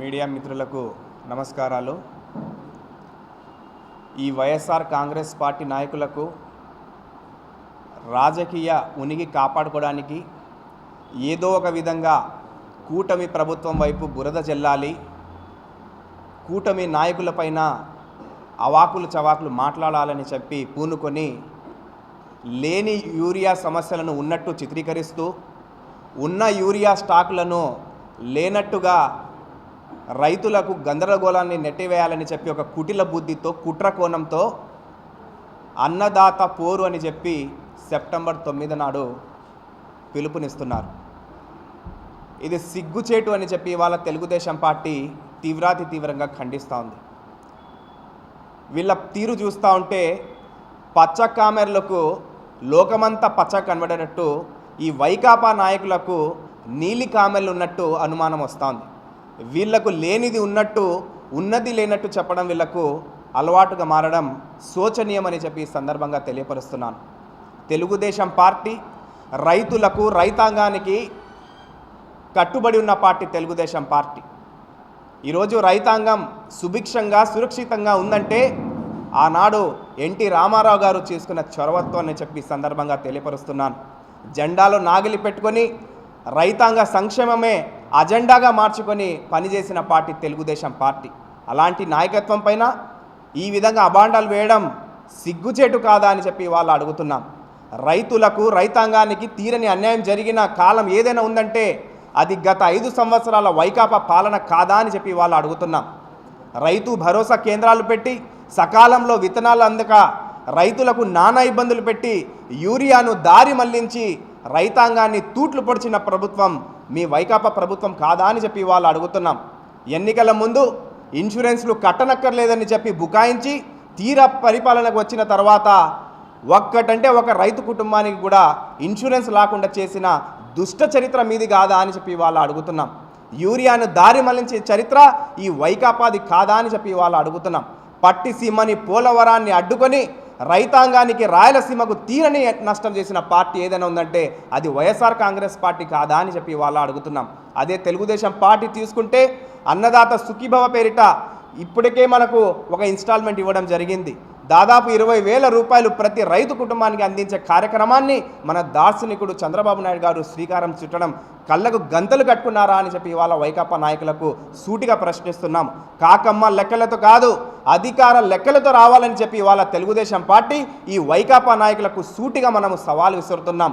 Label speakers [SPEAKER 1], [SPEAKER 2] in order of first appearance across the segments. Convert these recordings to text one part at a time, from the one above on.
[SPEAKER 1] Media మిత్రులకు నమస్కారాలు. ఈ వైఎస్ఆర్ కాంగ్రెస్ పార్టీ నాయకులకు రాజకీయ ఉనికి కాపాడుకోవడానికి ఏదో ఒక విధంగా కూటమి ప్రభుత్వం వైపు బురద చెల్లాలి కూటమి నాయకులపైన అవాకులు చవాకులు మాట్లాడాలని చెప్పి పూనుకొని లేని యూరియా సమస్యలను ఉన్నట్టు చిత్రీకరిస్తూ ఉన్న యూరియా స్టాకులను లేనట్టుగా రైతులకు గందరగోళాన్ని నెట్టివేయాలని చెప్పి ఒక కుటిల బుద్ధితో కుట్ర కోణంతో అన్నదాత పోరు అని చెప్పి సెప్టెంబర్ తొమ్మిది నాడు పిలుపునిస్తున్నారు. ఇది సిగ్గుచేటు అని చెప్పి ఇవాళ తెలుగుదేశం పార్టీ తీవ్రాతి తీవ్రంగా ఖండిస్తూ ఉంది. వీళ్ళ తీరు చూస్తూ ఉంటే పచ్చ కామెర్లకు లోకమంతా పచ్చ కనబడేటట్టు ఈ వైకాపా నాయకులకు నీలి కామెర్లు ఉన్నట్టు అనుమానం వస్తోంది వీళ్ళకు లేనిది ఉన్నట్టు ఉన్నది లేనట్టు చెప్పడం వీళ్ళకు అలవాటుగా మారడం శోచనీయమని చెప్పి సందర్భంగా తెలియపరుస్తున్నాను. తెలుగుదేశం పార్టీ రైతులకు రైతాంగానికి కట్టుబడి ఉన్న పార్టీ తెలుగుదేశం పార్టీ. ఈరోజు రైతాంగం సుభిక్షంగా సురక్షితంగా ఉందంటే ఆనాడు ఎన్టీ రామారావు గారు చేసుకున్న చొరవత్వాన్ని చెప్పి సందర్భంగా తెలియపరుస్తున్నాను. జెండాలో నాగిలి పెట్టుకొని రైతాంగ సంక్షేమమే అజెండాగా మార్చుకొని పనిచేసిన పార్టీ తెలుగుదేశం పార్టీ. అలాంటి నాయకత్వం పైన ఈ విధంగా అబాండాలు వేయడం సిగ్గుచేటు కాదా అని చెప్పి వాళ్ళు అడుగుతున్నాం. రైతులకు రైతాంగానికి తీరని అన్యాయం జరిగిన కాలం ఏదైనా ఉందంటే అది గత ఐదు సంవత్సరాల వైకాపా పాలన కాదా అని చెప్పి వాళ్ళు అడుగుతున్నాం. రైతు భరోసా కేంద్రాలు పెట్టి సకాలంలో విత్తనాలు అందక రైతులకు నానా ఇబ్బందులు పెట్టి యూరియాను దారి మళ్ళించి రైతాంగాన్ని తూట్లు పొడిచిన ప్రభుత్వం మీ వైకాపా ప్రభుత్వం కాదా అని చెప్పి వాళ్ళు అడుగుతున్నాం. ఎన్నికల ముందు ఇన్సూరెన్స్లు కట్టనక్కర్లేదని చెప్పి బుకాయించి తీర పరిపాలనకు వచ్చిన తర్వాత ఒక్కటంటే ఒక రైతు కుటుంబానికి కూడా ఇన్సూరెన్స్ లేకుండా చేసిన దుష్ట చరిత్ర మీది కాదా అని చెప్పి వాళ్ళు అడుగుతున్నాం. యూరియాను దారి మళ్ళించే చరిత్ర ఈ వైకాపాది కాదా అని చెప్పి వాళ్ళు అడుగుతున్నాం. పట్టిసీమని పోలవరాన్ని అడ్డుకొని రైతాంగానికి రాయలసీమకు తీరని నష్టం చేసిన పార్టీ ఏదైనా ఉందంటే అది వైఎస్ఆర్ కాంగ్రెస్ పార్టీ కాదా అని చెప్పి వాళ్ళ అడుగుతున్నాం. అదే తెలుగుదేశం పార్టీ తీసుకుంటే అన్నదాత సుఖీభవ పేరిట ఇప్పటికే మనకు ఒక ఇన్స్టాల్మెంట్ ఇవ్వడం జరిగింది. దాదాపు ఇరవై వేల రూపాయలు ప్రతి రైతు కుటుంబానికి అందించే కార్యక్రమాన్ని మన దార్శనికుడు చంద్రబాబు నాయుడు గారు శ్రీకారం చుట్టడం కళ్ళకు గంతలు కట్టుకున్నారా అని చెప్పి ఇవాళ వైకాపా నాయకులకు సూటిగా ప్రశ్నిస్తున్నాం. కాకమ్మ లెక్కలతో కాదు అధికార లెక్కలతో రావాలని చెప్పి ఇవాళ తెలుగుదేశం పార్టీ ఈ వైకాపా నాయకులకు సూటిగా మనము సవాల్ విసురుతున్నాం.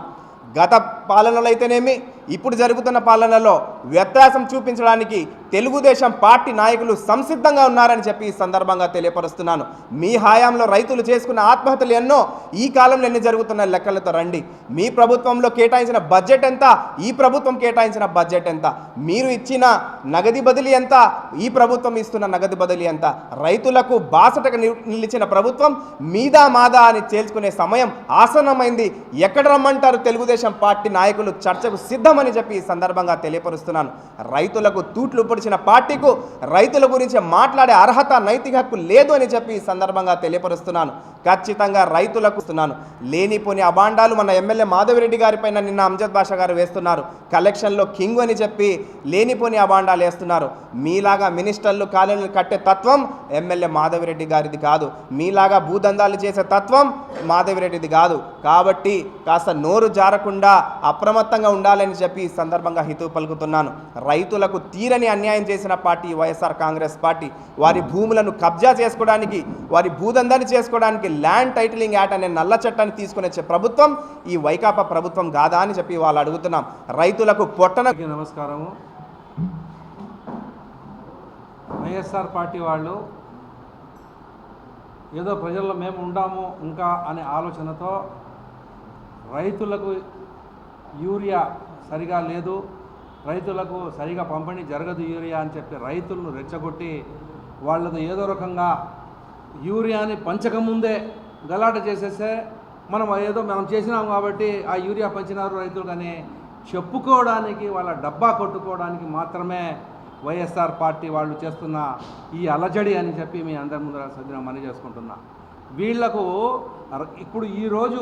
[SPEAKER 1] గత పాలనలో అయితేనేమి ఇప్పుడు జరుగుతున్న పాలనలో వ్యత్యాసం చూపించడానికి తెలుగుదేశం పార్టీ నాయకులు సంసిద్ధంగా ఉన్నారని చెప్పి ఈ సందర్భంగా తెలియపరుస్తున్నాను. మీ హయాంలో రైతులు చేసుకున్న ఆత్మహత్యలు ఎన్నో ఈ కాలంలో ఎన్ని జరుగుతున్న లెక్కలతో రండి. మీ ప్రభుత్వంలో కేటాయించిన బడ్జెట్ ఎంత? ఈ ప్రభుత్వం కేటాయించిన బడ్జెట్ ఎంత? మీరు ఇచ్చిన నగది బదిలీ ఎంత? ఈ ప్రభుత్వం ఇస్తున్న నగదు బదిలీ ఎంత? రైతులకు బాసటగా నిలిచిన ప్రభుత్వం మీదా మాదా అని చేల్చుకునే సమయం ఆసన్నమైంది. ఎక్కడ రమ్మంటారు తెలుగుదేశం పార్టీ నాయకులు? చర్చకు సిద్ధమని చెప్పి ఈ సందర్భంగా తెలియపరుస్తున్నాను. రైతులకు తూట్లు పొడిచిన పార్టీకు రైతుల గురించి మాట్లాడే అర్హత నైతిక హక్కు లేదు అని చెప్పి ఈ సందర్భంగా తెలియపరుస్తున్నాను. ఖచ్చితంగా రైతులకు ఇస్తున్నాను. లేనిపోని అబాండాలు మన ఎమ్మెల్యే మాధవిరెడ్డి గారిపైన నిన్న అంజద్ భాష గారు వేస్తున్నారు. కలెక్షన్లో కింగ్ అని చెప్పి లేనిపోని అబాండాలు వేస్తున్నారు. మీలాగా మినిస్టర్లు కాలనీలు కట్టే తత్వం ఎమ్మెల్యే మాధవిరెడ్డి గారిది కాదు. మీలాగా భూదందాలు చేసే తత్వం మాధవిరెడ్డిది కాదు. కాబట్టి కాస్త నోరు జారకుండా అప్రమత్తంగా ఉండాలని చెప్పి ఈ సందర్భంగా హితవు పలుకుతున్నాను. రైతులకు తీరని అన్యాయం చేసిన పార్టీ వైఎస్ఆర్ కాంగ్రెస్ పార్టీ. వారి భూములను కబ్జా చేసుకోవడానికి వారి భూదందాన్ని చేసుకోవడానికి ల్యాండ్ టైటిలింగ్ యాక్ట్ అనే నల్ల చట్టాన్ని తీసుకునే వచ్చే ప్రభుత్వం ఈ వైకాపా ప్రభుత్వం కాదా అని చెప్పి వాళ్ళు అడుగుతున్నాం. రైతులకు పొట్టన
[SPEAKER 2] నమస్కారము. వైఎస్ఆర్ పార్టీ వాళ్ళు ఏదో ప్రజల్లో మేము ఉండాము ఇంకా అనే ఆలోచనతో రైతులకు యూరియా సరిగా లేదు. రైతులకు సరిగా పంపిణీ జరగదు యూరియా అని చెప్పి రైతులను రెచ్చగొట్టి వాళ్ళతో ఏదో రకంగా యూరియాని పంచకముందే గలాట చేసేస్తే మనం ఏదో మనం చేసినాం కాబట్టి ఆ యూరియా పంచినారు రైతులు కానీ చెప్పుకోవడానికి వాళ్ళ డబ్బా కొట్టుకోవడానికి మాత్రమే వైఎస్ఆర్ పార్టీ వాళ్ళు చేస్తున్న ఈ అలజడి అని చెప్పి మీ అందరి ముందర సద్దిన మనీ చేసుకుంటున్నా. వీళ్ళకు ఇప్పుడు ఈరోజు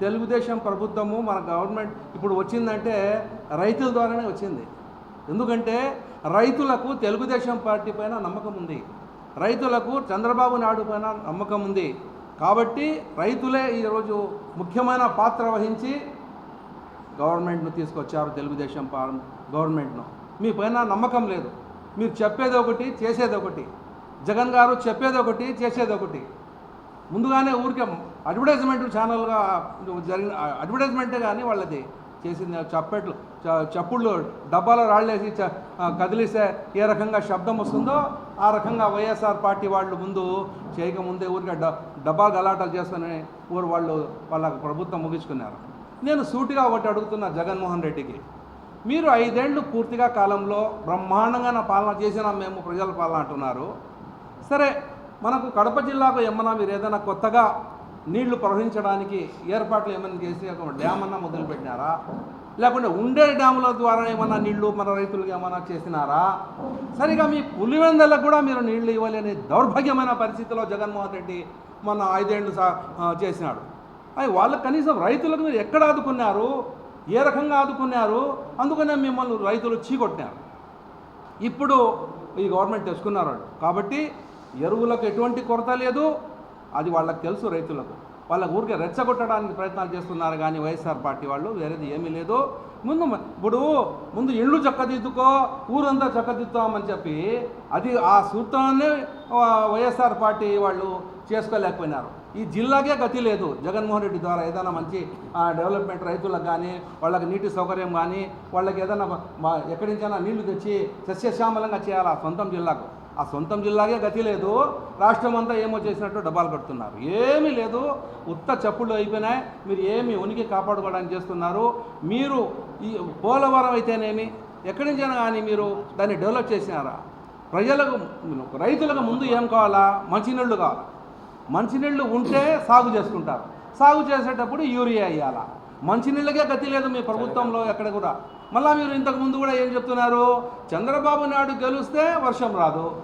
[SPEAKER 2] తెలుగుదేశం ప్రభుత్వము మన గవర్నమెంట్ ఇప్పుడు వచ్చిందంటే రైతుల ద్వారానే వచ్చింది. ఎందుకంటే రైతులకు తెలుగుదేశం పార్టీ పైన నమ్మకం ఉంది. రైతులకు చంద్రబాబు నాయుడు పైన నమ్మకం ఉంది. కాబట్టి రైతులే ఈరోజు ముఖ్యమైన పాత్ర వహించి గవర్నమెంట్ను తీసుకొచ్చారు తెలుగుదేశం పా గవర్నమెంట్ను. మీ పైన నమ్మకం లేదు. మీరు చెప్పేది ఒకటి చేసేది ఒకటి. జగన్ గారు చెప్పేది ఒకటి చేసేది ఒకటి. ముందుగానే ఊరికే అడ్వర్టైజ్మెంట్ ఛానల్గా జరిగిన అడ్వర్టైజ్మెంటే కానీ వాళ్ళది చేసింది. చప్పట్లు చప్పుళ్ళు డబ్బాలో రాళ్ళేసి చ కదిలిస్తే ఏ రకంగా శబ్దం వస్తుందో ఆ రకంగా వైఎస్ఆర్ పార్టీ వాళ్ళు ముందు చేయకముందే ఊరికే డ డబ్బా గలాటాలు చేసుకుని ఊరు వాళ్ళు వాళ్ళ ప్రభుత్వం ముగించుకున్నారు. నేను సూటిగా ఒకటి అడుగుతున్నా జగన్మోహన్ రెడ్డికి. మీరు ఐదేళ్ళు పూర్తిగా కాలంలో బ్రహ్మాండంగా నా పాలన చేసినా మేము ప్రజల పాలన అంటున్నారు. సరే మనకు కడప జిల్లాకు ఏమన్నా మీరు ఏదైనా కొత్తగా నీళ్ళు ప్రవహించడానికి ఏర్పాట్లు ఏమైనా చేసి ఒక డ్యామ్ అన్నా మొదలుపెట్టినారా? లేకుంటే ఉండే డ్యాముల ద్వారా ఏమన్నా నీళ్ళు మన రైతులకు ఏమన్నా చేసినారా? సరిగా మీ పులివెందలకు కూడా మీరు నీళ్ళు ఇవ్వలేని దౌర్భాగ్యమైన పరిస్థితిలో జగన్మోహన్ రెడ్డి మొన్న ఐదేళ్ళు సా చేసినాడు. అవి వాళ్ళకి కనీసం రైతులకు మీరు ఎక్కడ ఆదుకున్నారు? ఏ రకంగా ఆదుకున్నారు? అందుకనే మిమ్మల్ని రైతులు చీకొట్టినారు. ఇప్పుడు ఈ గవర్నమెంట్ తెచ్చుకున్నారు కాబట్టి ఎరువులకు ఎటువంటి కొరత లేదు. అది వాళ్ళకి తెలుసు రైతులకు. వాళ్ళ ఊరికే రెచ్చగొట్టడానికి ప్రయత్నాలు చేస్తున్నారు కానీ వైఎస్ఆర్ పార్టీ వాళ్ళు వేరేది ఏమీ లేదు. ముందు ఇప్పుడు ముందు ఇళ్ళు చక్కదిద్దుకో ఊరంతా చక్కదిద్దుతామని చెప్పి అది ఆ సూత్రాన్నే వైఎస్ఆర్ పార్టీ వాళ్ళు చేసుకోలేకపోయినారు. ఈ జిల్లాకే గతి లేదు. జగన్మోహన్ రెడ్డి ద్వారా ఏదైనా మంచి డెవలప్మెంట్ రైతులకు కానీ వాళ్ళకి నీటి సౌకర్యం కానీ వాళ్ళకి ఏదైనా ఎక్కడి నుంచైనా నీళ్ళు తెచ్చి సస్యశ్యామలంగా చేయాలి ఆ సొంతం జిల్లాకు? ఆ సొంతం జిల్లాకే గతి లేదు. రాష్ట్రం అంతా ఏమో చేసినట్టు డబ్బాలు కడుతున్నారు. ఏమీ లేదు. ఉత్త చప్పుళ్ళు అయిపోయినాయి. మీరు ఏమి ఉనికి కాపాడుకోవడానికి చేస్తున్నారు. మీరు ఈ పోలవరం అయితేనేమి? ఎక్కడి నుంచైనా కానీ మీరు దాన్ని డెవలప్ చేసినారా? ప్రజలకు రైతులకు ముందు ఏం కావాలా? మంచినీళ్ళు కావాలి? మంచినీళ్ళు ఉంటే సాగు చేసుకుంటారు. సాగు చేసేటప్పుడు యూరియా వేయాలా? మంచినీళ్ళకే గతి లేదు మీ ప్రభుత్వంలో ఎక్కడ కూడా. మళ్ళీ మీరు ఇంతకు ముందు కూడా ఏం చెప్తున్నారు? చంద్రబాబు నాయుడు గెలిస్తే వర్షం రాదు.